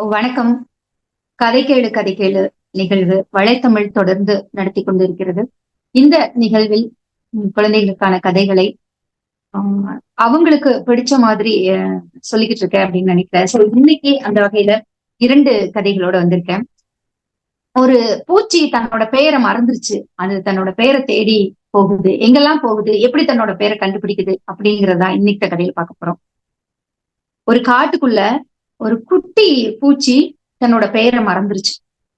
வணக்கம். கதை கேளு கதை கேளு நிகழ்வு வலைத்தமிழ் தொடர்ந்து நடத்தி கொண்டிருக்கிறது. இந்த நிகழ்வில் குழந்தைகளுக்கான கதைகளை ஆஹ், அவங்களுக்கு பிடிச்ச மாதிரி சொல்லிக்கிட்டு இருக்கேன் அப்படின்னு நினைக்கிறேன். சோ இன்னைக்கு அந்த வகையில இரண்டு கதைகளோட வந்திருக்கேன். ஒரு பூச்சி தன்னோட பெயரை மறந்துருச்சு. அது தன்னோட பெயரை தேடி போகுது. எங்கெல்லாம் போகுது? எப்படி தன்னோட பெயரை கண்டுபிடிக்குது? அப்படிங்கிறதா இன்னைக்கு கதையில பார்க்க போறோம். ஒரு காட்டுக்குள்ள ஒரு குட்டி பூச்சி தன்னோட பெயரை மறந்துருச்சு.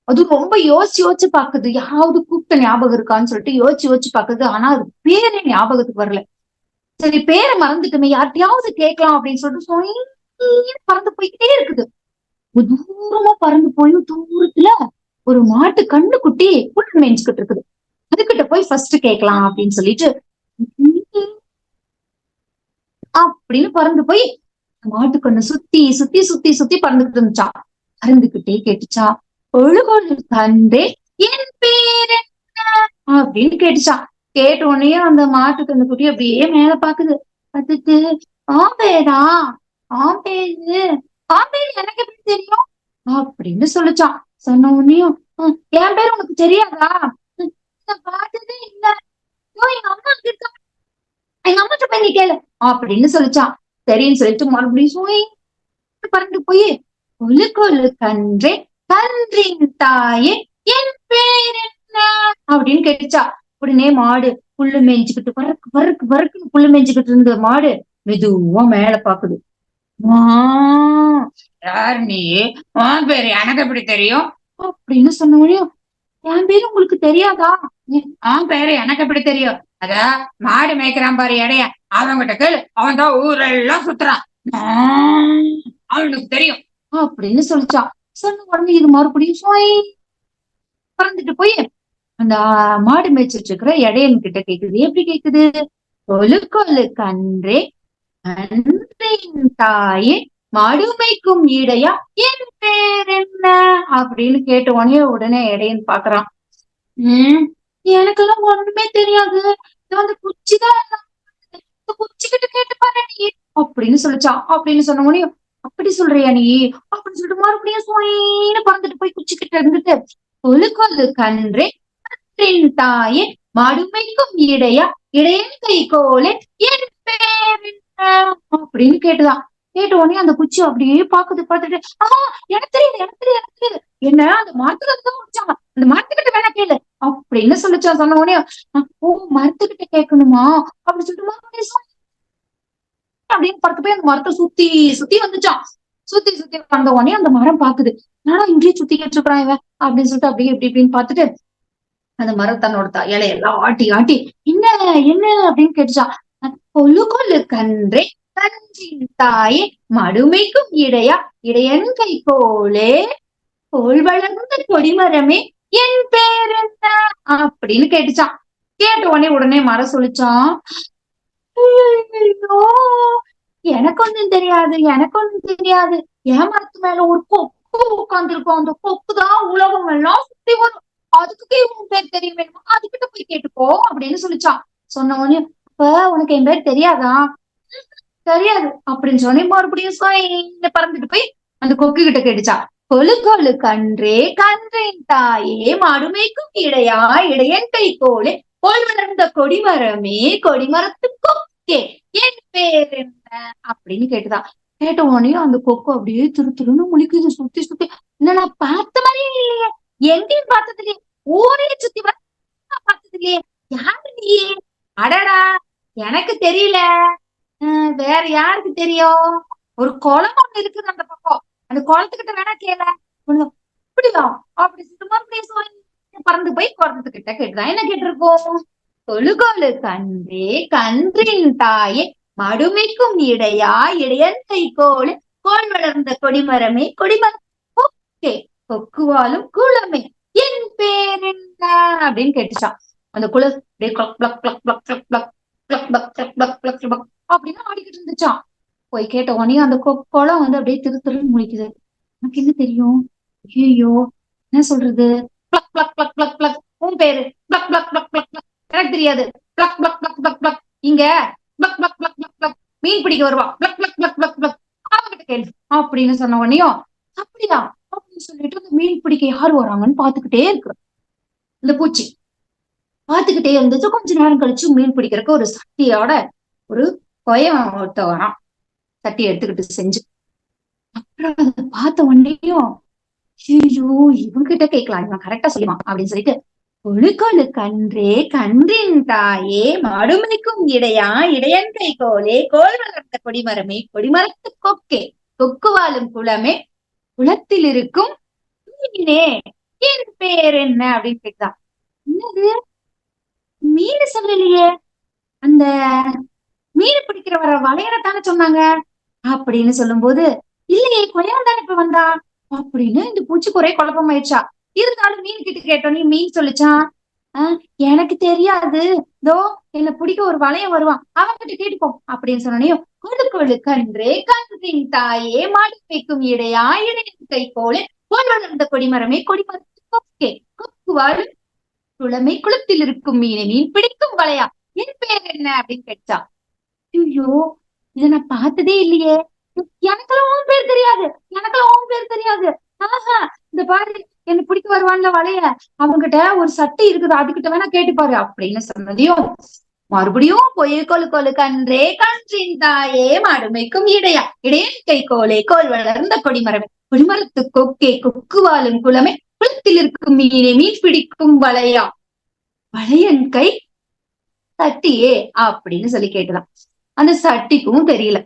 அது ரொம்ப யோசிச்சு யோசிச்சு பாக்குது. யாவது கூப்பிட்ட ஞாபகம் இருக்கான்னு சொல்லிட்டு யோசிச்சு யோசிச்சு பாக்குது. ஆனா அது பேரே ஞாபகத்துக்கு வரல. சரி பேரை மறந்துட்டுமே. யார்கிட்டயாவது கேட்கலாம் அப்படின்னு சொல்லிட்டு பறந்து போய்கிட்டே இருக்குது. தூரமா பறந்து போய் தூரத்துல ஒரு மாட்டு கண்ணு குட்டி புல் மேய்ஞ்சுக்கிட்டு இருக்குது. அதுகிட்ட போய் ஃபர்ஸ்ட் கேட்கலாம் அப்படின்னு சொல்லிட்டு அப்படின்னு பறந்து போய் மாட்டுக்கண்ணு சுத்தி சுத்தி சுத்தி சுத்தி பறந்துகிட்டு இருந்துச்சா? பறந்துகிட்டே கேட்டுச்சா? ஒழுகொழு கண்டே என் பேர் என்ன? அப்படின்னு கேட்டுச்சா. கேட்ட உடனே அந்த மாட்டுக்கண்ணு குட்டி அப்படியே மேல பாக்குது. அதுக்கு ஆம்பேரா ஆம்பேரு ஆம்பேரு எனக்கு எப்படி தெரியும்? அப்படின்னு சொல்லுச்சான் சொன்ன உடனேயும் என் பேர் உனக்கு தெரியாதா? பார்த்ததே இல்ல. ஐயோ, எங்க அம்மா அங்க எங்க அம்மாட்ட போய் நீ கேளு அப்படின்னு சொல்லிச்சான் சரின்னு சொல்லிட்டு மறுபடியும் சுவை. பறந்து போய் கொலு கொலு கன்றே கன்றின் தாயே என் பேர் என்ன? அப்படின்னு கேட்டுச்சா. உடனே மாடு புல்லு மேய்ஞ்சுக்கிட்டு பறக்கு வறுக்கு பறக்குன்னு புல்லு மேய்ஞ்சுக்கிட்டு இருந்த மாடு மெதுவா மேல பாக்குது. "வா, யார் நீ? உன் பேரு எனக்கு எப்படி தெரியும்? அப்படின்னு சொன்ன முடியும் என் பேரு உங்களுக்கு தெரியாதா? ஆ பேரு எனக்கு எப்படி தெரியும்? அத மாடு மேய்க்கிறான் பாரு இடைய அவன்கிட்ட கேளு. அவன் தான் ஊரெல்லாம் சுத்துறான். அவனுக்கு தெரியும். அப்படின்னு சொல்லிச்சான். சொன்ன உடனே இது மறுபடியும் சுவை. பறந்துட்டு போய் அந்த மாடு மேய்ச்சிட்டு இருக்கிற இடையன் கிட்ட கேக்குது. எப்படி கேக்குது? கொலு கன்றே. அன்றின் தாயே மாடு மேய்க்கும் ஈடையா? என் பேர் என்ன? அப்படின்னு கேட்ட உடனே உடனே இடையன் பாக்குறான். உம் எனக்கெல்லாம் ஒண்ணுமே தெரியாது. இது வந்து குச்சிதான் குச்சிக்கிட்டு கேட்டு பாரு நீ. அப்படின்னு சொல்லிச்சா. அப்படின்னு சொன்ன உடனே அப்படி சொல்றியா நீ? அப்படின்னு சொல்லிட்டு மறுபடியும் சுவைன்னு பறந்துட்டு போய் குச்சிக்கிட்டு இருந்துட்டு கொலு கொலு கன்றே தாயே மடுமைக்கும் இடையா இடையன் கை கோலே என் பேர் அப்படின்னு கேட்டுதான். கேட்ட உடனே அந்த குச்சி அப்படியே பாக்குது பார்த்துட்டு ஆஹ் எனக்கு தெரியுது எனக்கு தெரியுது எனக்கு தெரியுது. என்ன அந்த மரத்துல முடிச்சாங்க அந்த மரத்துக்கிட்ட வேணா கேளு. அப்படின்னு சொல்லிச்சா சொன்ன உடனே ஓ மரத்துக்கிட்ட கேட்கணுமா? அப்படி சொல்லிட்டு அப்படின்னு பறக்க போய் அந்த மரத்தை சுத்தி சுத்தி வந்துச்சான். சுத்தி சுத்தி வந்த உடனே அந்த மரம் பாக்குது. நானும் இங்கேயே சுத்திக்கிட்டு இருக்கிறான் இவன்? அப்படின்னு சொல்லிட்டு அப்படியே இப்படி இப்படின்னு பாத்துட்டு அந்த மரம் தன்னோட இலையெல்லாம் ஆட்டி ஆட்டி என்ன என்ன? அப்படின்னு கேட்டுச்சான் கொலு கொல்லு கன்றே கன்றின் தாயே மடுமைக்கும் இடையா இடையன் கை போலே கோல் வளர்ந்த கொடிமரமே என் பேர் என்ன? அப்படின்னு கேட்டுச்சான் கேட்ட உடனே உடனே மர சொல்லிச்சான் எனக்கு ஒண்ணும் தெரியாது எனக்கு ஒண்ணும் தெரியாது. என் மரத்து மேல ஒரு கொக்கு உட்கார்ந்துருக்கும். அந்த கொக்கு தான் உலகம் எல்லாம் சுத்தி வரும். அதுக்கு உன் பேர் தெரியும் வேணுமா? அதுகிட்ட போய் கேட்டுக்கோ அப்படின்னு சொல்லிச்சான் சொன்ன உடனே அப்ப உனக்கு என் பேர் தெரியாதா? தெரியாது. அப்படின்னு சொன்னே மறுபடியும் பறந்துட்டு போய் அந்த கொக்கு கிட்ட கேட்டுச்சா கொலு கொலு கன்றே கன்றின் தாயே மாடுமைக்கும் இடையா இடையன் கை கோளே போல் வளர்ந்த கொடிமரமே கொடிமரத்து கொக்கே என் பேர் என்ன? அப்படின்னு கேட்டுதான். கேட்ட உடனே அந்த கொக்கு அப்படியே திரு திருன்னு முழிக்குது சுத்தி சுத்தி. என்ன நான் பார்த்த மாதிரியே இல்லையே. எங்கேயும் பார்த்தது இல்லையே ஊரே சுத்தி பார்த்தது இல்லையே யாரு நீ? அடடா எனக்கு தெரியல. வேற யாருக்கு தெரியும்? ஒரு குளம் ஒண்ணு இருக்குது அந்த பக்கம். அந்த குளத்துக்கிட்ட வேணா கேள அப்படியா அப்படி மறுபடியும் சொல்லி பறந்து போய் குளத்துக்கிட்ட கேட்டுதான் என்ன கேட்டிருக்கோம் தொழுகோலு கன்றே கன்றின் தாயே மடுமைக்கும் இடையா இடையந்தை கோல் கோல் வளர்ந்த கொடிமரமே கொடிமரம் கொக்கே கொக்குவாலும் குளமே என் பேர் என்ன அப்படின்னு கேட்டுச்சான் அந்த குளம் அப்படியே அப்படின்னா ஆடிக்கிட்டு இருந்துச்சான் போய் கேட்ட உடனே அந்த குளம் வந்து அப்படியே திரு திருன்னு முடிக்குது எனக்கு என்ன தெரியும் ஐயோ என்ன சொல்றது பிளக் பிளக் பிளக் பிளக் பிளக் உன் பேரு பிளக் பிளக் பிளக் பிளக் பிளக் எனக்கு தெரியாது பிளக் பிளக் பிளக் பிளக் பிளக் இங்க பிளக் பிளக் பிளக் பிளக் பிளக் மீன் பிடிக்க வருவா பிளக் பிளக் பிளக் பிளக் பிளக் அவங்கிட்ட கேள்வி அப்படின்னு சொன்ன உடனேயும் அப்படியா அப்படின்னு சொல்லிட்டு அந்த மீன் பிடிக்க யார் வராங்கன்னு பாத்துக்கிட்டே இருக்கு இந்த பூச்சி பாத்துக்கிட்டே இருந்துச்சு கொஞ்ச நேரம் கழிச்சு மீன் பிடிக்கிறதுக்கு ஒரு சக்தியோட ஒரு பயம் ஒருத்த வரான் தட்டி எடுத்துக்கிட்டு செஞ்சு. அப்புறம் அதை பார்த்த உடனேயும் ஐயோ இவங்கிட்ட கேட்கலாம் இவன் கரெக்டா சொல்லுவான் அப்படின்னு சொல்லிட்டு ஒழுக்கொழு கன்றே கன்றின் தாயே மடுமைக்கும் இடையா இடையன் கை கோலே கோல் வளர்ந்த கொடிமரமே கொடிமரத்து கொக்கே கொக்கு வாழும் குளமே குளத்தில் இருக்கும் மீனே என் பேர் என்ன? அப்படின்னு கேட்டா என்னது? மீன் சொல்லலையே. அந்த மீன் பிடிக்கிற வர வளையறத்தானே சொன்னாங்க? அப்படின்னு சொல்லும்போது இல்லையே கொயவன் தான் இப்ப வந்தா? அப்படின்னு இந்த பூச்சி குறை குழப்பம் ஆயிடுச்சா இருந்தாலும் மீன் கிட்ட கேட்டோன்னே மீன் சொல்லிச்சான் ஆஹ் எனக்கு தெரியாது. தோ என்ன பிடிக்க ஒரு வளையம் வருவான். அவன்கிட்ட கேட்டுப்போம் அப்படின்னு சொன்னோடனே கொழு கொழு கன்றே கன்றின் தாயே மாடி வைக்கும் இடையா இடையின் கை போல போல் வளர்ந்த கொடிமரமே கொடிமரம் கொக்கே குளமே குளத்தில் இருக்கும் மீனை மீன் பிடிக்கும் வளையா. என் பேர் என்ன? அப்படின்னு கேட்டா ஐயோ இத நான் பார்த்ததே இல்லையே. எனக்கெல்லாம் உன் பேர் தெரியாது. எனக்கெல்லாம் உன் பேர் தெரியாது. ஆஹா இந்த பாரு என்ன பிடிக்க வருவான்ல வளைய அவங்கிட்ட ஒரு சட்டி இருக்குது அதுகிட்ட வேணா கேட்டு பாரு அப்படின்னு சொன்னதையும் மறுபடியும் பொய் கொலு கொலு கன்றே கன்றின் தாயே மடுமைக்கும் இடையா. இடையன் கை கோலே கோல் வளர்ந்த கொடிமரமே. கொடிமரத்து கொக்கே கொக்கு வாழும் குளமே. குளத்தில் இருக்கும் மீனே மீன் பிடிக்கும் வளையா வளையன் கை சட்டியே அப்படின்னு சொல்லி கேட்டுதான். அந்த சட்டிக்கும் தெரியல.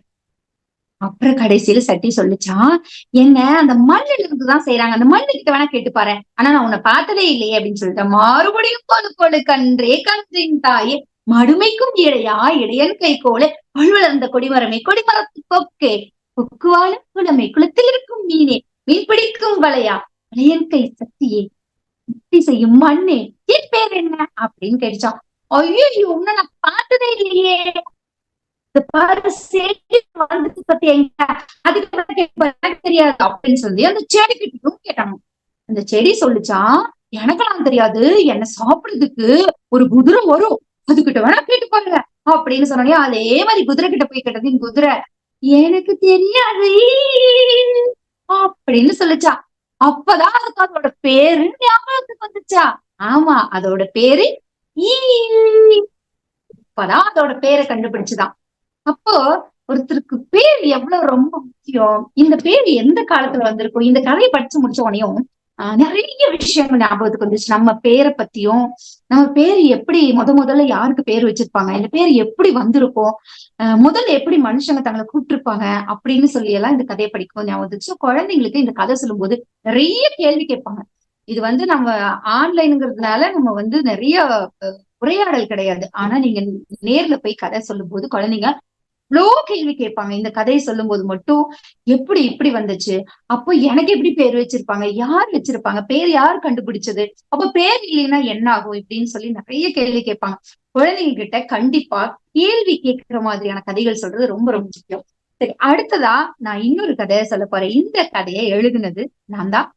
அப்புறம் கடைசியில சட்டி சொல்லுச்சான் என்ன அந்த மண்ணுல இருந்துதான் செய்யறாங்க அந்த மண்ணு கிட்ட வேணா கேட்டு பாரு. ஆனா நான் உன்னை பார்த்ததே இல்லையே அப்படின்னு சொல்லிட்டேன் மறுபடியும் கொழு கொழு கன்றே கன்றின் தாயே மடுமைக்கும் இடையா இடையன் கை கோல வலுவளர்ந்த கொடிமரமே கொடிமரத்து கொக்கே கொக்குவாலும் குளமே குளத்தில் இருக்கும் மீனே மீன் பிடிக்கும் வளையா வளையன் கை சக்தியே முக்தி செய்யும் மண்ணே என் பேர் என்ன? அப்படின்னு கேட்டுச்சான் ஐயோ உன்னை நான் பார்த்ததே இல்லையே. பாரு செடி வளர்ந்துச்சு பத்தி எங்க அதுக்கு தெரியாது? அப்படின்னு சொல்லி அந்த செடி கிட்டயும் கேட்டாங்க. அந்த செடி சொல்லுச்சான் எனக்கெல்லாம் தெரியாது. என்ன சாப்பிடுறதுக்கு ஒரு குதிரை வரும். அதுகிட்ட வேணா கேட்டு பாருங்க அப்படின்னு சொன்னோடனே அதே மாதிரி குதிரை கிட்ட போய் கேட்டது இந்த குதிரை எனக்கு தெரியாது. அப்படின்னு சொல்லுச்சா. அப்பதான் அதுக்கு அதோட பேரு ஞாபகத்துக்கு வந்துச்சா. ஆமா அதோட பேரு ஈ. இப்பதான் அதோட பேரை கண்டுபிடிச்சுதான். அப்போ ஒருத்தருக்கு பேர் எவ்வளவு ரொம்ப முக்கியம்? இந்த பேர் எந்த காலத்துல வந்திருக்கும்? இந்த கதையை படிச்சு முடிச்ச உடனேயும் ஆஹ் நிறைய விஷயங்கள் ஞாபகத்துக்கு வந்துச்சு நம்ம பேரை பத்தியும் நம்ம பேர் எப்படி முத முதல்ல யாருக்கு பேர் வச்சிருப்பாங்க? இந்த பேர் எப்படி வந்திருக்கும்? ஆஹ் முதல்ல எப்படி மனுஷங்க தங்களை கூப்பிட்டுருப்பாங்க? அப்படின்னு சொல்லி எல்லாம் இந்த கதையை படிக்கும் ஞாபகம் வந்துச்சு குழந்தைங்களுக்கு இந்த கதை சொல்லும்போது நிறைய கேள்வி கேட்பாங்க. இது வந்து நம்ம ஆன்லைனுங்கிறதுனால நம்ம வந்து நிறைய உரையாடல் கிடையாது. ஆனா நீங்க நேர்ல போய் கதை சொல்லும் போது குழந்தைங்க இவ்வளோ கேள்வி கேட்பாங்க. இந்த கதையை சொல்லும் போது மட்டும் எப்படி இப்படி வந்துச்சு? அப்போ எனக்கு எப்படி பேர் வச்சிருப்பாங்க? யார் வச்சிருப்பாங்க? பேர் யார் கண்டுபிடிச்சது? அப்ப பேர் இல்லைன்னா என்ன ஆகும் இப்படின்னு சொல்லி நிறைய கேள்வி கேட்பாங்க. குழந்தைங்க கிட்ட கண்டிப்பா கேள்வி கேட்கிற மாதிரியான கதைகள் சொல்றது ரொம்ப ரொம்ப முக்கியம். சரி அடுத்ததா நான் இன்னொரு கதையை சொல்ல போறேன். இந்த கதையை எழுதுனது நான் தான்.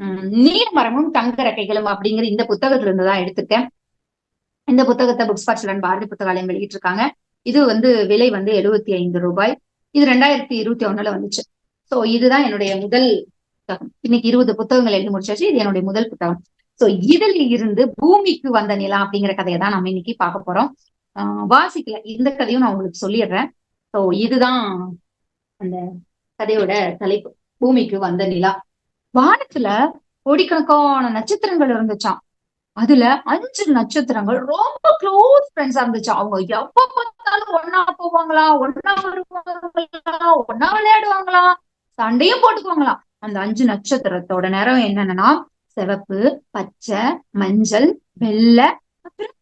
உம் நீர்மரமும் தங்க ரெக்கைகளும் அப்படிங்கிற இந்த புத்தகத்துல இருந்து தான் எடுத்திருக்கேன். இந்த புத்தகத்தை புக்ஸ் பார்சல் பாரதி புத்தகாலயம் வெளியிட்டு இருக்காங்க இது வந்து விலை வந்து எழுபத்தி ஐந்து ரூபாய். இது ரெண்டாயிரத்தி இருபத்தி ஒண்ணுல வந்துச்சு. சோ இதுதான் என்னுடைய முதல் புத்தகம். இன்னைக்கு இருபது புத்தகங்கள் எழுதி முடிச்சாச்சு. இது என்னுடைய முதல் புத்தகம். சோ இதுல இருந்து பூமிக்கு வந்த நிலா அப்படிங்கிற கதையை தான் நம்ம இன்னைக்கு பார்க்க போறோம். ஆஹ் வாசிக்கல. இந்த கதையும் நான் உங்களுக்கு சொல்லிடுறேன். சோ இதுதான் அந்த கதையோட தலைப்பு. பூமிக்கு வந்த நிலா. வானத்துல கோடிக்கணக்கான நட்சத்திரங்கள் இருந்துச்சாம். அதுல அஞ்சு நட்சத்திரங்கள் ரொம்ப க்ளோஸ் ஃப்ரெண்ட்ஸா இருந்துச்சு அவங்க எப்ப ஒன்னா போவாங்களா? ஒன்னா வருவாங்களா? ஒன்னா விளையாடுவாங்களா? சண்டையும் போட்டுக்குவாங்களாம் அந்த அஞ்சு நட்சத்திரத்தோட நிறம் என்னன்னா சிவப்பு பச்சை மஞ்சள் வெள்ளை அப்புறம்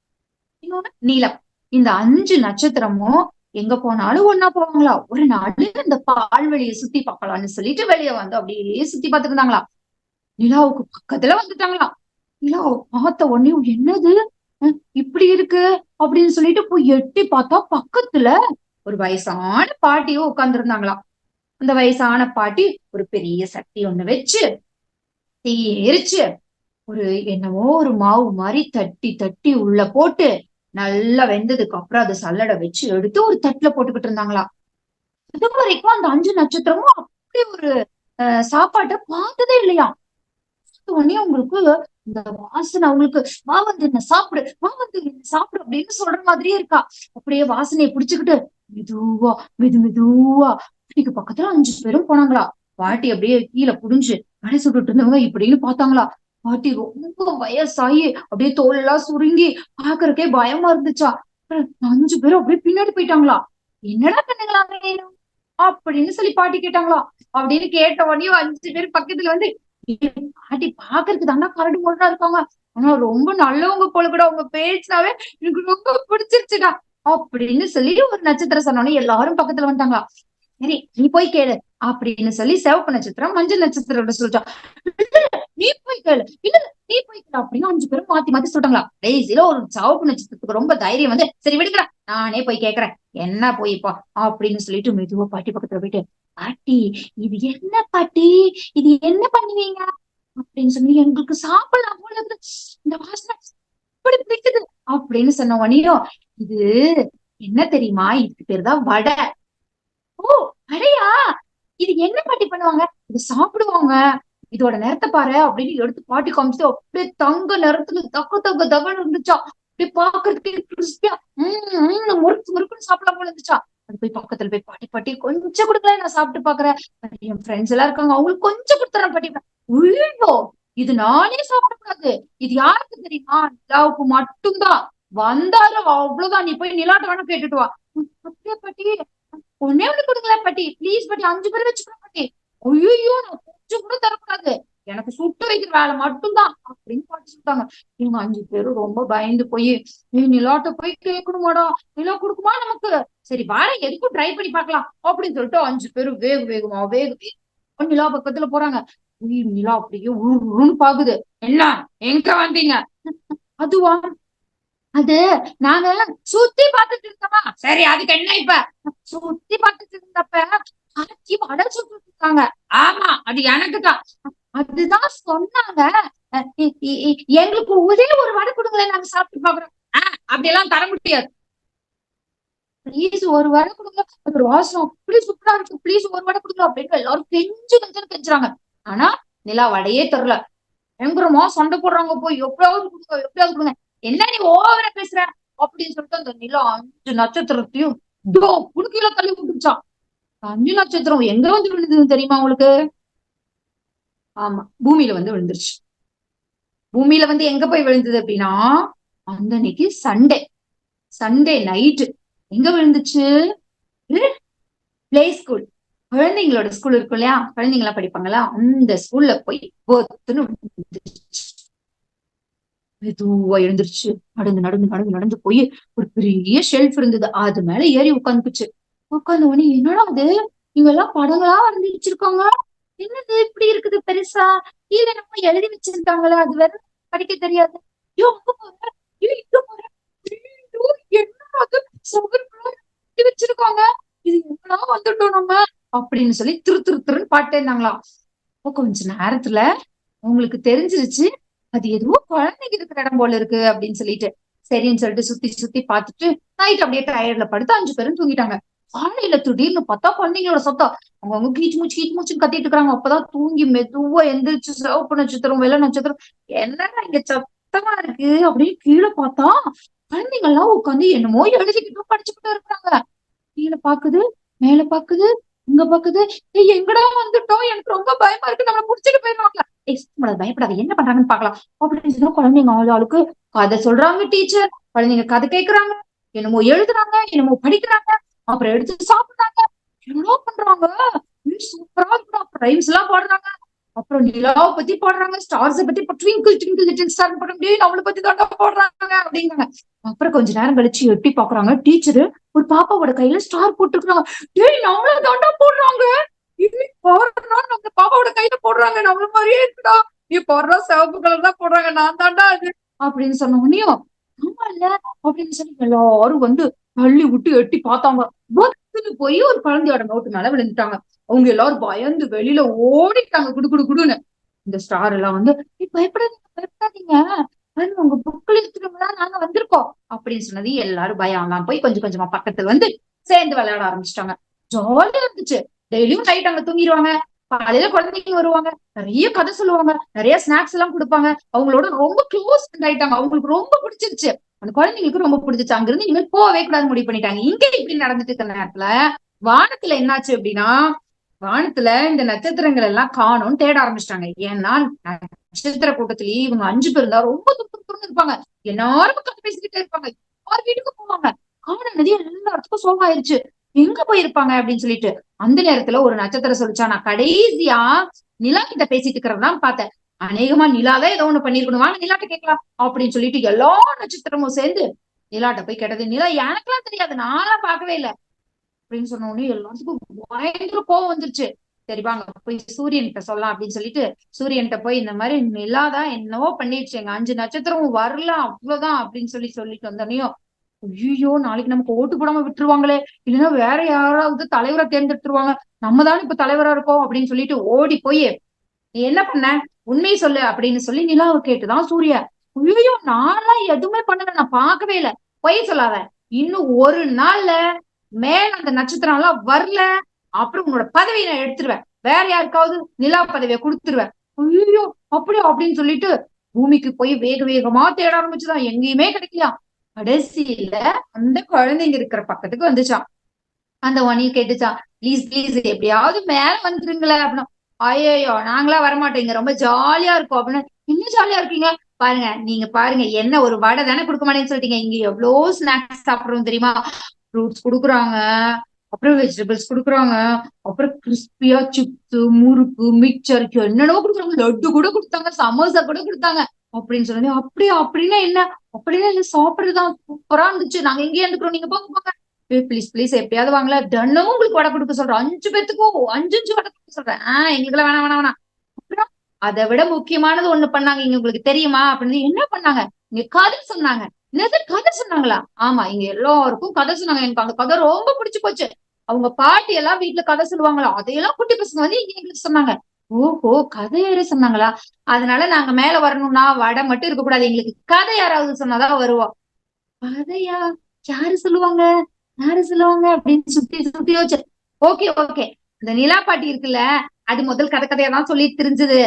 இன்னொன்னு நீலம். இந்த அஞ்சு நட்சத்திரமும் எங்க போனாலும் ஒன்னா போவாங்களா? ஒரு நாள் இந்த பால்வெளியை சுத்தி பார்க்கலாம்னு சொல்லிட்டு வெளியே வந்து அப்படியே சுத்தி பார்த்துட்டு இருந்தாங்களா? நிலாவுக்கு பக்கத்துல வந்துட்டாங்களாம். நிலா பார்த்த உடனே என்னது? இப்படி இருக்கு? அப்படின்னு சொல்லிட்டு போய் எட்டி பார்த்தா பக்கத்துல ஒரு வயசான பாட்டியோ உட்கார்ந்துருந்தாங்களாம். அந்த வயசான பாட்டி ஒரு பெரிய சட்டி ஒண்ணு வச்சு தீ எரிச்சு ஒரு என்னவோ ஒரு மாவு மாதிரி தட்டி தட்டி உள்ள போட்டு நல்லா வெந்ததுக்கு அப்புறம் அதை சல்லடை வச்சு எடுத்து ஒரு தட்டுல போட்டுக்கிட்டு இருந்தாங்களா இது வரைக்கும் அந்த அஞ்சு நட்சத்திரமும் அப்படி ஒரு அஹ் சாப்பாட்டை பார்த்ததே இல்லையா உடனே அவங்களுக்கு இந்த வாசனை அவங்களுக்கு வா வந்து என்ன சாப்பிடு வா வந்து என்ன சாப்பிடு அப்படின்னு சொல்ற மாதிரியே இருக்கா. அப்படியே வாசனையை புடிச்சுக்கிட்டு மெதுவா மெது மெதுவா வீட்டுக்கு பக்கத்துல அஞ்சு பேரும் போனாங்களா. பாட்டி அப்படியே கீழே புடிஞ்சு கடை சுட்டுட்டு இருந்தவங்க இப்படின்னு பார்த்தாங்களா. பாட்டி ரொம்ப வயசாயி அப்படியே தோல் எல்லாம் சுருங்கி பாக்குறக்கே பயமா இருந்துச்சா. அஞ்சு பேரும் அப்படியே பின்னாடி போயிட்டாங்களா. என்னடா பண்ணுங்களா அப்படின்னு சொல்லி பாட்டி கேட்டாங்களா. அப்படின்னு கேட்ட உடனே அஞ்சு பேர் பக்கத்துல வந்து பாட்டி பாக்குறதுக்கு தாண்டா கரடு முரடா இருக்காங்க. ஆனா ரொம்ப நல்லவங்க போல கூட அவங்க பேச்சுனாவே எனக்கு ரொம்ப பிடிச்சிருச்சுடா. அப்படின்னு சொல்லி ஒரு நட்சத்திரம் சொன்னோன்னே எல்லாரும் பக்கத்துல வந்துட்டாங்களா சரி நீ போய் கேளு அப்படின்னு சொல்லி சிவப்பு நட்சத்திரம் மஞ்சள் நட்சத்திரம் சொல்லிட்டான் நீ போய் கேளு. இல்ல நீ போய் கேளு அப்படின்னு அஞ்சு பேரும் மாத்தி மாத்தி சொல்லிட்டாங்களா. கடைசியில ஒரு சிவப்பு நட்சத்திரத்துக்கு ரொம்ப தைரியம் வந்து சரி விடுக்கிறேன் நானே போய் கேக்குறேன். என்ன போய்ப்பா அப்படின்னு சொல்லிட்டு மெதுவா பாட்டி பக்கத்துல போயிட்டு பாட்டி இது என்ன பாட்டி? இது என்ன பண்ணுவீங்க? அப்படின்னு சொல்லி எங்களுக்கு சாப்பிடலாம் போல இருந்து இந்த வாசனை இப்படி பிடிக்குது அப்படின்னு சொன்ன உடனேயும் இது என்ன தெரியுமா? இதுக்கு பேர் தான் வடை. ஓ வடையா? இது என்ன பாட்டி பண்ணுவாங்க? இது சாப்பிடுவாங்க. இதோட நிறத்தை பாரு அப்படின்னு எடுத்து பாட்டி காமிச்சு அப்படியே தங்க நிறத்துல தக்க தக்க தகவல் இருந்துச்சா அப்படியே பாக்குறதுக்கு கிறிஸ்பியா உம் முறுக்கு முறுக்குன்னு சாப்பிடலாம் போல இருந்துச்சா. அது போய் பக்கத்துல போய் பாட்டி பாட்டி கொஞ்சம் கொடுக்கல நான் சாப்பிட்டு பாக்குறேன். என் ஃப்ரெண்ட்ஸ் எல்லாம் இருக்காங்க. அவங்களுக்கு கொஞ்சம் கொடுத்துறேன் பாட்டி. உள்ளோ இது நானே சாப்பிடக்கூடாது. இது யாருக்கு தெரியுமா? நிலாவுக்கு மட்டும்தான். வந்தாரு அவ்வளவுதான். நீ போய் நிலாட்ட வேணா கேட்டுட்டு வா. அப்படியே பாட்டி? ஒன்னே ஒண்ணு கொடுக்கல பாட்டி. ப்ளீஸ் பாட்டி அஞ்சு பேர் வச்சுக்கணும் பாட்டி. ஐயோ நான் கொஞ்சம் கூட தரக்கூடாது. எனக்கு சுட்டு வைக்கிற வேலை மட்டும்தான் அப்படின்னு பாட்டு சொல்லிட்டாங்க இவங்க அஞ்சு பேரும் ரொம்ப பயந்து போய் நீ நிலாட்ட போய் கேட்கணுமாடா நிலா கொடுக்குமா நமக்கு? சரி வார எதுக்கும் ட்ரை பண்ணி பார்க்கலாம். அப்படின்னு சொல்லிட்டு அஞ்சு பேரும் வேக வேகமா வேக வேகமா நிலா பக்கத்துல போறாங்க. உயிர் நிலா அப்படியே உருன்னு பாக்குது. என்ன? எங்க வந்தீங்க? அதுவா? அது நாங்க சுத்தி பார்த்துட்டு இருந்தோமா? சரி அதுக்கு என்ன இப்ப? சுத்தி பார்த்துட்டு இருந்தப்ப ஆச்சி வடை சுட்டு இருக்காங்க ஆமா அது எனக்கு தான் அதுதான் சொன்னாங்க. இ- இ- இ- எங்களுக்கு ஒரே ஒரு வடை கொடுங்களேன் நாங்க சாப்பிட்டு பாக்குறோம் ஆஹ் அப்படி எல்லாம் தர முடியாது. ப்ளீஸ் ஒரு வடை கொடுங்க. ஒரு வாசம் அப்படி சூப்பரா இருக்கு. ப்ளீஸ் ஒரு வடை கொடுங்க அப்படின்னு எல்லாரும் கெஞ்சு கெஞ்சு கெஞ்சுறாங்க. ஆனா நிலா வடையே தரல. பயங்கரமா சண்டை போடுறாங்க போய். எப்படியாவது கொடுங்க எப்படியாவது கொடுங்க. என்ன நீ ஓவரா பேசுற? அப்படின்னு சொல்லிட்டு அந்த நிலா அஞ்சு நட்சத்திரத்தையும் இதோ புடுக்கில தள்ளி விட்டுச்சான் அஞ்சு நட்சத்திரம் எங்க வந்து விழுந்தது தெரியுமா உங்களுக்கு? ஆமா பூமியில வந்து விழுந்துருச்சு. பூமியில வந்து எங்க போய் விழுந்தது அப்படின்னா அந்த அன்னைக்கு சண்டே. Sunday night. எங்க விழுந்துச்சு? பிளே ஸ்கூல் குழந்தைங்களோட ஸ்கூல் இருக்கும் இல்லையா? குழந்தைங்களா படிப்பாங்களா அந்த ஸ்கூல்ல போய் மெதுவா எழுந்துருச்சு. நடந்து நடந்து நடந்து நடந்து போய் ஒரு பெரிய ஷெல்ஃப் இருந்தது. அது மேல ஏறி உட்காந்துக்குச்சு உட்காந்து உடனே என்னடா அது இவங்க எல்லாம் படங்களா வரைஞ்சி வச்சிருக்காங்க? என்னது இப்படி இருக்குது பெருசா? கீழே நம்ம எழுதி வச்சிருக்காங்களா அது வேற படிக்க தெரியாது. ஐயோ அங்க போற ஐயோ இங்க போற என்ன அது வச்சிருக்காங்க. இது எங்கடா வந்துட்டோம் நம்ம? அப்படின்னு சொல்லி திரு திரு திருன்னு பாட்டு இருந்தாங்களாம். கொஞ்ச நேரத்துல உங்களுக்கு தெரிஞ்சிருச்சு அது எதுவோ குழந்தைங்க இருக்கிற இடம் போல இருக்கு அப்படின்னு சொல்லிட்டு சரின்னு சொல்லிட்டு சுத்தி சுத்தி பார்த்துட்டு நைட் அப்படியே டயர்ல படுத்து அஞ்சு பேரும் தூங்கிட்டாங்க. காலையில திடீர்னு பார்த்தா குழந்தைங்களோட சத்தம். அவங்க அவங்க கீச்சு மூச்சு கீச்சு மூச்சுன்னு கத்திட்டு இருக்காங்க. அப்பதான் தூங்கி மெதுவா எந்திரிச்சு சிவப்பு நட்சத்திரம் வெள்ளை நட்சத்திரம் என்னடா இங்க சத்தமா இருக்கு அப்படின்னு கீழே பார்த்தா குழந்தைங்க எல்லாம் உட்காந்து என்னமோ எழுதிக்கிட்டும் படிச்சுக்கிட்டு இருக்கிறாங்க. கீழே பாக்குது மேல பாக்குது இங்க பாக்குது. ஏய் எங்கடா வந்துட்டோம்? எனக்கு ரொம்ப பயமா இருக்கு. நம்மள புடிச்சிட்டு போயிருவாங்களா ஏய் பயப்படாத. என்ன பண்றாங்கன்னு பாக்கலாம் அப்படின்னு சொன்னா குழந்தைங்க ஆளு ஆளுக்கு கதை சொல்றாங்க டீச்சர். குழந்தைங்க கதை கேக்குறாங்க. என்னமோ எழுதுறாங்க என்னமோ படிக்கிறாங்க. அப்புறம் எடுத்து சாப்பிடுறாங்க. என்னடா பண்றாங்க? சூப்பரா இருக்குடா. ரைம்ஸ் எல்லாம் பாடுறாங்க. அப்புறம் நிலாவை பத்தி பாடுறாங்க. ஸ்டார்ஸ பத்தி ட்விங்கிள் ட்விங்கிள் லிட்டில் ஸ்டார் போட முடியும் நம்மளை பத்தி தாண்டா பாடுறாங்க அப்படிங்கிறாங்க. அப்புறம் கொஞ்ச நேரம் கழிச்சு எட்டி பாக்குறாங்க. டீச்சர் ஒரு பாப்பாவோட கையில ஸ்டார் போட்டுருக்காங்க டேய் நம்மள தாண்டா போடுறாங்க. இது பாருனா நம்ம பாப்பாவோட கையில போடுறாங்க. நம்மள மாதிரியே இருக்குடா. நீ போடுறா சிவப்பு கலர் தான் போடுறாங்க. நான் தாண்டா அது அப்படின்னு சொன்ன உடனேயும் ஆமா இல்ல அப்படின்னு சொல்லி எல்லாரும் வந்து தள்ளி விட்டு எட்டி பார்த்தாங்க. போய் ஒரு குழந்தையோட நோட்டு மேல விழுந்துட்டாங்க. அவங்க எல்லாரும் பயந்து வெளியில ஓடிட்டாங்க. குடு குடு குடுன்னு. இந்த ஸ்டார் எல்லாம் வந்து பயப்படாதீங்க? பயப்படாதீங்க உங்க புக்கில் இருக்கிறவங்களா நாங்க வந்திருக்கோம். அப்படின்னு சொன்னது எல்லாரும் பயம். எல்லாம் போய் கொஞ்சம் கொஞ்சமா பக்கத்துல வந்து சேர்ந்து விளையாட ஆரம்பிச்சிட்டாங்க. ஜாலியா இருந்துச்சு. டெய்லியும் நைட் அங்க தூங்கிடுவாங்க காலையில குழந்தைங்க வருவாங்க. நிறைய கதை சொல்லுவாங்க. நிறைய ஸ்நாக்ஸ் எல்லாம் கொடுப்பாங்க. அவங்களோட ரொம்ப க்ளோஸ் ஆயிட்டாங்க. அவங்களுக்கு ரொம்ப பிடிச்சிருச்சு. அந்த குழந்தைங்களுக்கு ரொம்ப பிடிச்சிச்சு. அங்கிருந்து இனிமேல் போகவே கூடாது முடிவு பண்ணிட்டாங்க. இங்க இப்படி நடந்துட்டு இருக்க நேரத்துல வானத்துல என்னாச்சு அப்படின்னா வானத்துல இந்த நட்சத்திரங்கள் எல்லாம் காணும்னு தேட ஆரம்பிச்சிட்டாங்க. ஏன்னா நட்சத்திர கூட்டத்திலேயே இவங்க அஞ்சு பேர் இருந்தா ரொம்ப துப்பு இருப்பாங்க. எல்லாரும் கதை பேசிக்கிட்டே இருப்பாங்க. யார் வீட்டுக்கு போவாங்க. ஆனது எல்லாத்துக்கும் சோகம் ஆயிருச்சு. எங்க போயிருப்பாங்க அப்படின்னு சொல்லிட்டு அந்த நேரத்துல ஒரு நட்சத்திரம் சொல்லிச்சா நான் கடைசியா நிலா கிட்ட பேசிட்டு இருக்கிறதான் பார்த்தேன். அநேகமா நிலாதான் ஏதோ ஒண்ணு பண்ணிருக்கணும். வாங்க நிலாட்ட கேட்கலாம். அப்படின்னு சொல்லிட்டு எல்லா நட்சத்திரமும் சேர்ந்து நிலாட்ட போய் கேட்டது நிலா எனக்கெல்லாம் தெரியாது. நான்லாம் பார்க்கவே இல்லை. அப்படின்னு சொன்ன உடனே எல்லாத்துக்கும் பயங்கர கோவம் வந்துருச்சு. சரிப்பா அங்க போய் சூரியன்கிட்ட சொல்லலாம். அப்படின்னு சொல்லிட்டு சூரியன்கிட்ட போய் இந்த மாதிரி நிலாதான் என்னவோ பண்ணிடுச்சு எங்க அஞ்சு நட்சத்திரம் வரலாம் அவ்வளவுதான். அப்படின்னு சொல்லி சொல்லிட்டு வந்தோடனையும் ஐயோ நாளைக்கு நமக்கு ஓட்டு போடாம விட்டுருவாங்களே. இல்லைன்னா வேற யாராவது தலைவரை தேர்ந்தெடுத்துருவாங்க. நம்ம தான் இப்ப தலைவரா இருக்கோம். அப்படின்னு சொல்லிட்டு ஓடி போய் நீ என்ன பண்ண? உண்மையை சொல்லு அப்படின்னு சொல்லி நிலாவை கேட்டுதான் சூர்யா. ஐயோ நான்லாம் எதுவுமே பண்ணல. நான் பார்க்கவே இல்லை. பொய் சொல்லாத. இன்னும் ஒரு நாள்ல மேல அந்த நட்சத்திரம் எல்லாம் வரல. அப்புறம் உன்னோட பதவியை நான் எடுத்துருவேன். வேற யாருக்காவது நிலா பதவியை கொடுத்துருவேன். ஐயோ அப்படியோ? அப்படின்னு சொல்லிட்டு பூமிக்கு போய் வேக வேகமா தேட ஆரம்பிச்சுதான். எங்கேயுமே கிடைக்கலையா? கடைசியில அந்த குழந்தைங்க இருக்கிற பக்கத்துக்கு வந்துச்சான் அந்த ஒனி கேட்டுச்சான் ப்ளீஸ் ப்ளீஸ் எப்படியாவது மேல வந்துருங்களேன் அப்படின்னா. ஐயோ நாங்களா வரமாட்டோம். ரொம்ப ஜாலியா இருக்கும் அப்படின்னு இன்னும் ஜாலியா இருக்கீங்க? பாருங்க நீங்க பாருங்க என்ன ஒரு வடை தானே கொடுக்க மாட்டேன்னு சொல்லிட்டீங்க. இங்க எவ்வளவு ஸ்நாக்ஸ் சாப்பிடுறோம் தெரியுமா? ஃப்ரூட்ஸ் கொடுக்குறாங்க அப்புறம் வெஜிடபிள்ஸ் கொடுக்குறாங்க அப்புறம் கிறிஸ்பியா சிப்ஸ் முறுக்கு மிக்சர் என்னென்னவோ கொடுக்குறாங்க. லட்டு கூட கொடுத்தாங்க சமோசா கூட கொடுத்தாங்க அப்படின்னு சொல்லி அப்படியா அப்படின்னா என்ன? அப்படின்னா என்ன சாப்பிடுறதுதான் சூப்பரா இருந்துச்சு. நாங்க எங்கேயே இருந்துக்கிறோம். நீங்க போங்க போங்க. ப்ளீஸ் ப்ளீஸ் எப்படியாவது வாங்கல. தினமும் உங்களுக்கு வடை கொடுக்க சொல்றேன். அஞ்சு பேத்துக்கும் அஞ்சு அஞ்சு வடை கொடுக்க சொல்றேன். ஆஹ் எங்களுக்கு வேணாம் வேணாம் வேணாம். அப்புறம் அதை விட முக்கியமானது ஒண்ணு பண்ணாங்க. இங்க உங்களுக்கு தெரியுமா? அப்படின்னு என்ன பண்ணாங்க? இங்க கதை சொன்னாங்க. என்னது? கதை சொன்னாங்களா? ஆமா இங்க எல்லாருக்கும் கதை சொன்னாங்க. எனக்கு அந்த கதை ரொம்ப பிடிச்சு போச்சு. அவங்க பாட்டி எல்லாம் வீட்டுல கதை சொல்லுவாங்களா? அதையெல்லாம் குட்டி பசங்க வந்து இங்க எங்களுக்கு சொன்னாங்க. ஓஹோ கதை யாரு சொன்னாங்களா? அதனால நாங்க மேல வரணும்னா வடை மட்டும் இருக்க கூடாது எங்களுக்கு கதை யாராவது சொன்னாதான் வருவோம் கதையா? யாரு சொல்லுவாங்க? யாரு சொல்லுவாங்க? அப்படின்னு சுத்தி சுத்தி வச்சு ஓகே ஓகே. இந்த நிலா பாட்டி இருக்குல்ல அது முதல் கதை கதையா தான் சொல்லி தெரிஞ்சது.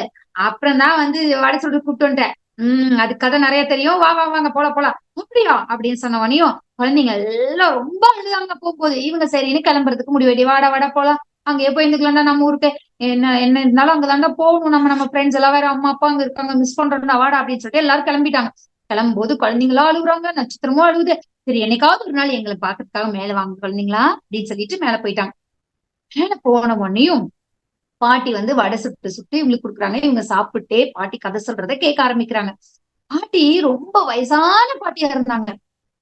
அப்புறம் தான் வந்து வட சொல்லிட்டு கூப்பிட்டு வந்துட்டேன். உம் அது கதை நிறைய தெரியும். வா வா வாங்க போல போலாம். அப்படியா? அப்படின்னு சொன்னவனையும் குழந்தைங்க எல்லாம் ரொம்ப அழுதாங்க போகும்போது. இவங்க சரின்னு கிளம்புறதுக்கு முடிவேடி வாட வாட போலாம். அங்கேயே போய் இருந்துக்கலாம்டா நம்ம ஊருக்கு. என்ன என்ன இருந்தாலும் அங்கதாண்டா போகணும். நம்ம நம்ம ஃப்ரெண்ட்ஸ் எல்லாம் வேற அம்மா அப்பா அங்க இருக்காங்க. மிஸ் பண்றோம்டா வாடா அப்படின்னு சொல்லிட்டு எல்லாரும் கிளம்பிட்டாங்க. கிளம்பும் போது குழந்தைங்களா அழுகுறாங்க. நட்சத்திரமும் அழுகுது. சரி என்னைக்காவது ஒரு நாள் எங்களை பாக்குறதுக்காக மேல வாங்க குழந்தைங்களா? அப்படின்னு சொல்லிட்டு மேல போயிட்டாங்க. மேல போன உடனேயும் பாட்டி வந்து வடை சுட்டு சுட்டு இவங்களுக்கு கொடுக்குறாங்க. இவங்க சாப்பிட்டே பாட்டி கதை சொல்றதை கேட்க ஆரம்பிக்கிறாங்க. பாட்டி ரொம்ப வயசான பாட்டியா இருந்தாங்க.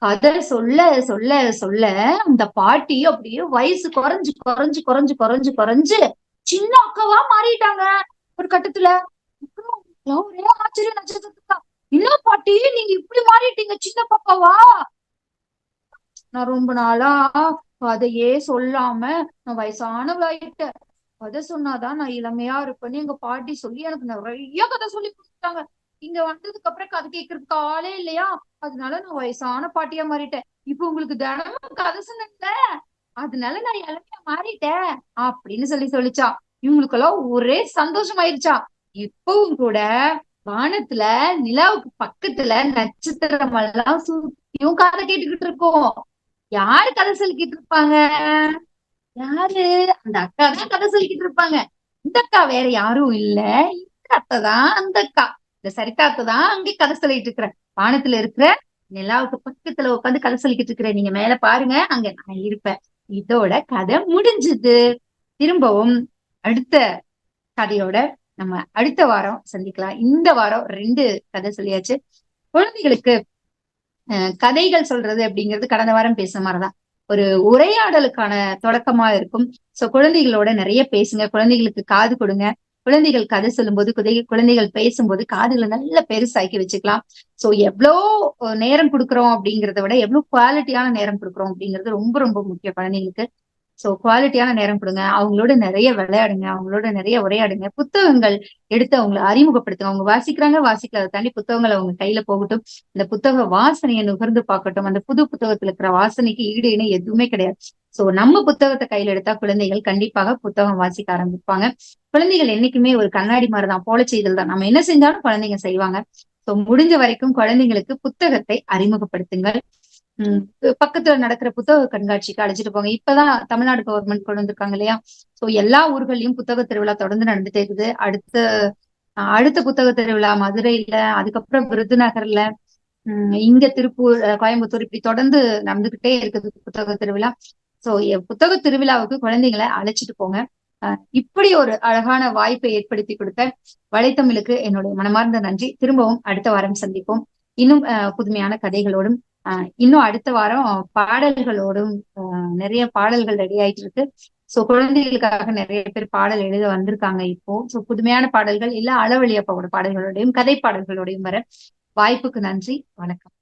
கதை சொல்ல சொல்ல சொல்ல அந்த பாட்டி அப்படியே வயசு குறைஞ்சு குறைஞ்சு குறைஞ்சு குறைஞ்சு குறைஞ்சு சின்ன அக்காவா மாறிட்டாங்க ஒரு கட்டத்துல. ஒரே ஆச்சரியம் நட்சத்திரத்துக்கா என்ன பாட்டி நீங்க இப்படி மாறிட்டீங்க சின்ன பாப்பாவா? நான் ரொம்ப நாளா கதையே சொல்லாம நான் வயசானவளாயிட்டேன். கதை சொன்னாதான் நான் இளமையா இருப்பேன்னு எங்க பாட்டி சொல்லி எனக்கு நிறைய கதை சொல்லி கொடுத்தாங்க இங்க வந்ததுக்கு அப்புறம் கதை கேட்கறதுக்கு ஆளே இல்லையா? அதனால நான் வயசான பாட்டியா மாறிட்டேன். இப்ப உங்களுக்கு தினமும் கதை சொன்ன அதனால நான் இளமையா மாறிட்டேன் அப்படின்னு சொல்லி சொல்லிச்சா. இவங்களுக்கெல்லாம் ஒரே சந்தோஷம் ஆயிருச்சா இப்பவும் கூட வானத்துல நிலாவுக்கு பக்கத்துல நட்சத்திரம் எல்லாம் சுத்தியும் கதை கேட்டுக்கிட்டு இருக்கோம். யாரு கதை சொல்லிக்கிட்டு இருப்பாங்க? யாரு? அந்த அக்கா தான் கதை சொல்லிக்கிட்டு இருப்பாங்க. இந்த அக்கா வேற யாரும் இல்ல. இந்த அத்தை தான் அந்த அக்கா. இந்த சரிதாத்தை தான் அங்கே கதை சொல்லிட்டு இருக்கிறேன் வானத்துல இருக்கிற நிலாவுக்கு பக்கத்துல உட்காந்து கதை சொல்லிக்கிட்டு இருக்கிறேன் நீங்க மேல பாருங்க அங்க நான் இருப்பேன். இதோட கதை முடிஞ்சது. திரும்பவும் அடுத்த கதையோட நம்ம அடுத்த வாரம் சந்திக்கலாம். இந்த வாரம் ரெண்டு கதை சொல்லியாச்சு. குழந்தைகளுக்கு கதைகள் சொல்றது அப்படிங்கிறது கடந்த வாரம் பேசுன மாதிரிதான். ஒரு உரையாடலுக்கான தொடக்கமா இருக்கும். சோ குழந்தைகளோட நிறைய பேசுங்க. குழந்தைகளுக்கு காது கொடுங்க. குழந்தைகள் கதை சொல்லும்போது குதை குழந்தைகள் பேசும்போது காதுகளை நல்ல பெருசாக்கி வச்சுக்கலாம். சோ எவ்வளோ நேரம் கொடுக்குறோம் அப்படிங்கிறத விட எவ்வளவு குவாலிட்டியான நேரம் கொடுக்குறோம் அப்படிங்கிறது ரொம்ப ரொம்ப முக்கியம் குழந்தைங்களுக்கு சோ குவாலிட்டியான நேரம் கொடுங்க. அவங்களோட நிறைய விளையாடுங்க. அவங்களோட நிறைய உரையாடுங்க. புத்தகங்கள் எடுத்து அவங்களை அறிமுகப்படுத்துங்க. அவங்க வாசிக்கிறாங்க வாசிக்கல அதை தாண்டி புத்தகங்கள் அவங்க கையில போகட்டும். இந்த புத்தக வாசனையை நுகர்ந்து பார்க்கட்டும். அந்த புது புத்தகத்துல இருக்கிற வாசனைக்கு ஈடு இணை எதுவுமே கிடையாது. சோ நம்ம புத்தகத்தை கையில எடுத்தா குழந்தைகள் கண்டிப்பாக புத்தகம் வாசிக்க ஆரம்பிப்பாங்க. குழந்தைகள் என்னைக்குமே ஒரு கண்ணாடி மாதிரிதான் போல செய்தல் தான். நம்ம என்ன செஞ்சாலும் குழந்தைங்க செய்வாங்க. சோ முடிஞ்ச வரைக்கும் குழந்தைங்களுக்கு புத்தகத்தை அறிமுகப்படுத்துங்கள். பக்கத்துல நடக்கிற புத்தக கண்காட்சிக்கு அழைச்சிட்டு போங்க. இப்பதான் தமிழ்நாடு கவர்மெண்ட் கொண்டு வந்திருக்காங்க இல்லையா? சோ எல்லா ஊர்களையும் புத்தக திருவிழா தொடர்ந்து நடந்துட்டே இருக்குது. அடுத்த அடுத்த புத்தக திருவிழா மதுரையில அதுக்கப்புறம் விருதுநகர்ல இங்க திருப்பூர் கோயம்புத்தூர் இப்படி தொடர்ந்து நடந்துகிட்டே இருக்குது புத்தக திருவிழா. சோ புத்தக திருவிழாவுக்கு குழந்தைங்களை அழைச்சிட்டு போங்க. இப்படி ஒரு அழகான வாய்ப்பை ஏற்படுத்தி கொடுத்த வலைத்தமிழுக்கு என்னுடைய மனமார்ந்த நன்றி. திரும்பவும் அடுத்த வாரம் சந்திப்போம். இன்னும் புதுமையான கதைகளோடும் இன்னும் அடுத்த வாரம் பாடல்களோடும் நிறைய பாடல்கள் ரெடி ஆயிட்டு இருக்கு. சோ குழந்தைகளுக்காக நிறைய பேர் பாடல் எழுத வந்திருக்காங்க இப்போ. சோ புதுமையான பாடல்கள் இல்ல அளவழியப்பாவோட பாடல்களோடையும் கதை பாடல்களோடையும் வர வாய்ப்புக்கு நன்றி. வணக்கம்.